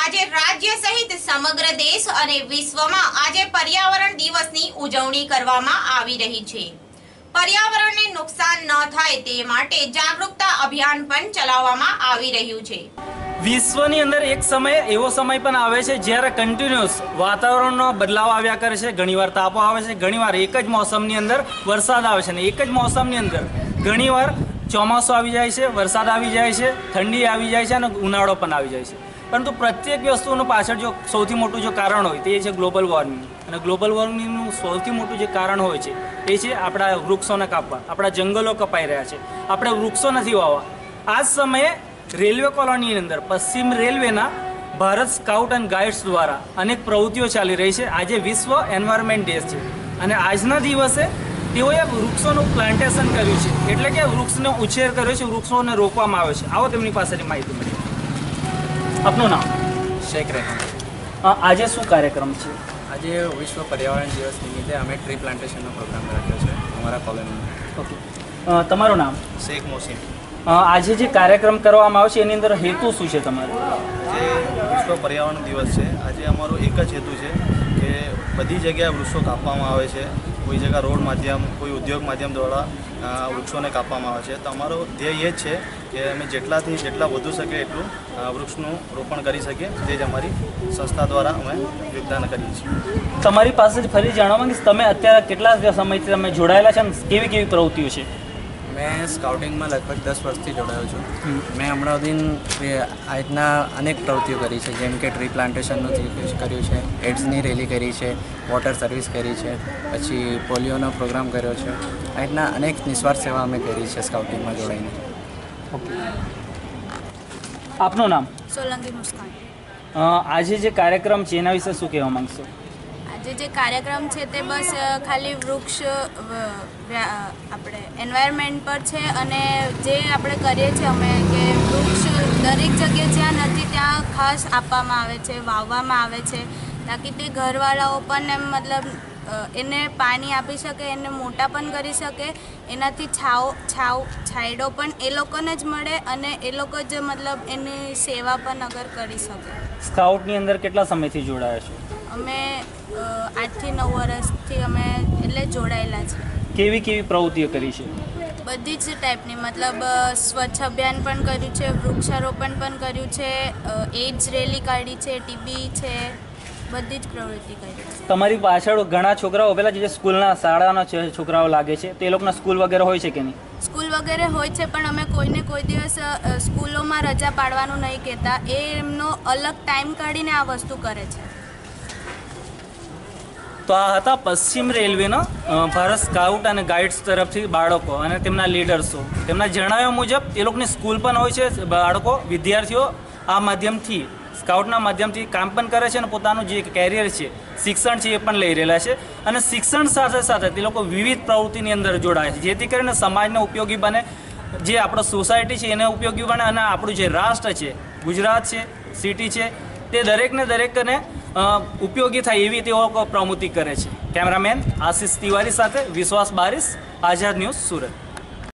આજે રાજ્ય સહિત સમગ્ર દેશ અને વિશ્વમાં આજે પર્યાવરણ દિવસની ઉજવણી કરવામાં આવી રહી છે. પર્યાવરણને નુકસાન ન થાય તે માટે જાગૃતતા અભિયાન પણ ચલાવવામાં આવી રહ્યું છે. વિશ્વની અંદર એક સમય, એવો સમય પણ આવે છે જ્યારે કન્ટિન્યુઅસ વાતાવરણનો બદલાવ આવ્યા કરે છે, ઘણીવાર તાપો આવે છે, ઘણીવાર એક જ મોસમની અંદર વરસાદ આવે છે અને એક જ મોસમની અંદર ઘણીવાર ચોમાસું આવી જાય છે, વરસાદ આવી જાય છે, ઠંડી આવી જાય છે અને ઉનાળો પણ આવી જાય છે. પરંતુ પ્રત્યેક વસ્તુનું પાછળ જો સૌથી મોટું જો કારણ હોય, તે છે ગ્લોબલ વોર્મિંગ. અને ગ્લોબલ વોર્મિંગનું સૌથી મોટું જે કારણ હોય છે, એ છે આપણા વૃક્ષોને કાપવા. આપણા જંગલો કપાઈ રહ્યા છે. આપણે વૃક્ષો નથી વાવવા. આ જ સમયે રેલવે કોલોનીની અંદર, પશ્ચિમ રેલવેના ભારત સ્કાઉટ એન્ડ ગાઈડ્સ દ્વારા અનેક પ્રવૃત્તિઓ ચાલી રહી છે. આજે વિશ્વ એન્વાયરમેન્ટ ડે છે. અને આજના દિવસે તેઓએ વૃક્ષોનું પ્લાન્ટેશન કર્યું છે. એટલે કે વૃક્ષનો ઉછેર કર્યો છે, વૃક્ષોને રોપવામાં આવે છે. આવો તેમની પાસેથી માહિતી મળી. આપનું નામ? શેખ રહેમાન. આજે શું કાર્યક્રમ છે? આજે વિશ્વ પર્યાવરણ દિવસ નિમિત્તે અમે ટ્રી પ્લાન્ટેશનનો પ્રોગ્રામ રાખ્યો છે અમારા કોલોનીમાં. ઓકે. તમારું નામ? શેખ મોસીમ. અ, આજે જે કાર્યક્રમ કરવામાં આવે છે એની અંદર હેતુ શું છે તમારો? જે વિશ્વ પર્યાવરણ દિવસ છે. આજે અમારો એક જ હેતુ છે કે બધી જગ્યાએ વૃક્ષો કાપવામાં આવે છે. કોઈ જગ્યા રોડ માધ્યમ, કોઈ ઉદ્યોગ માધ્યમ દ્વારા વૃક્ષોને કાપવામાં આવે છે. તો અમારો ધ્યેય એ જ છે કે અમે જેટલાથી જેટલા વધુ શકે એટલું વૃક્ષનું રોપણ કરી શકીએ તે જ અમારી સંસ્થા દ્વારા અમે યોગદાન કરીએ છીએ. તમારી પાસે ફરી જાણવા માંગીશ, તમે અત્યારે કેટલા સમયથી તમે જોડાયેલા છે કેવી કેવી પ્રવૃત્તિઓ છે? મેં સ્કાઉટિંગમાં લગભગ દસ વર્ષથી જોડાયો છું. મેં હમણાં સુધી આ રીતના અનેક પ્રવૃત્તિઓ કરી છે જેમ કે ટ્રી પ્લાન્ટેશનનું કર્યું છે એડ્સની રેલી કરી છે વોટર સર્વિસ કરી છે પછી પોલિયોનો પ્રોગ્રામ કર્યો છે. આ રીતના અનેક નિસ્વાર્થ સેવા અમે કરી છે સ્કાઉટિંગમાં જોડાઈને. આપનું નામ? સોલંકી મુસ્કાન. આજે જે કાર્યક્રમ છે એના વિશે શું કહેવા માંગશો? આજે જે કાર્યક્રમ છે તે બસ ખાલી વૃક્ષ આપણે એન્વાયરમેન્ટ પર છે અને જે આપણે કરીએ છીએ અમે કે વૃક્ષ દરેક જગ્યાએ જ્યાં નથી ત્યાં ખાસ આપવામાં આવે છે, વાવવામાં આવે છે તાકી તે ઘરવાળાઓ પણ એમ મતલબ એને પાણી આપી શકે, એને મોટા પણ કરી શકે, એનાથી છાવ છાવ છાંયડો પણ એ લોકોને જ મળે અને એ લોકો જ મતલબ એની સેવા પણ અગર કરી શકે. સ્કાઉટની અંદર કેટલા સમયથી જોડાયા છો? અમે આઠથી નવ વર્ષથી અમે એટલે જોડાયેલા છે કેવી કેવી પ્રવૃત્તિઓ કરી છે? બધી જ ટાઈપની મતલબ સ્વચ્છ અભિયાન પણ કર્યું છે વૃક્ષારોપણ પણ કર્યું છે એઇડ્સ રેલી કાઢી છે ટીબી છે બધી જ પ્રવૃત્તિ કરી તમારી પાછળ ઘણા છોકરાઓ પેલા જે સ્કૂલના શાળાના છોકરાઓ લાગે છે તે લોકોના સ્કૂલ વગેરે હોય છે કે નહીં? સ્કૂલ વગેરે હોય છે પણ અમે કોઈને કોઈ દિવસ સ્કૂલોમાં રજા પાડવાનું નહીં કહેતા. એ એમનો અલગ ટાઈમ કાઢીને આ વસ્તુ કરે છે. તો આ હતા પશ્ચિમ રેલવેના ભારત સ્કાઉટ અને ગાઈડ્સ તરફથી બાળકો અને તેમના લીડર્સો. તેમના જણાવ્યા મુજબ, એ લોકોની સ્કૂલ પણ હોય છે, બાળકો, વિદ્યાર્થીઓ આ માધ્યમથી, સ્કાઉટના માધ્યમથી કામ પણ કરે છે અને પોતાનું જે કેરિયર છે, શિક્ષણ છે એ પણ લઈ રહેલા છે. અને શિક્ષણ સાથે સાથે તે લોકો વિવિધ પ્રવૃત્તિની અંદર જોડાય છે, જેથી કરીને સમાજને ઉપયોગી બને. જે આપણો સોસાયટી છે એને ઉપયોગી બને અને આપણું જે રાષ્ટ્ર છે, ગુજરાત છે, સિટી છે, તે દરેકને દરેકને ઉપયોગી થાય એવી તેઓ પ્રવૃત્તિ કરે છે. કેમેરામેન આશિષ તિવારી સાથે વિશ્વાસ બારીસ, આઝાદ ન્યૂઝ સુરત.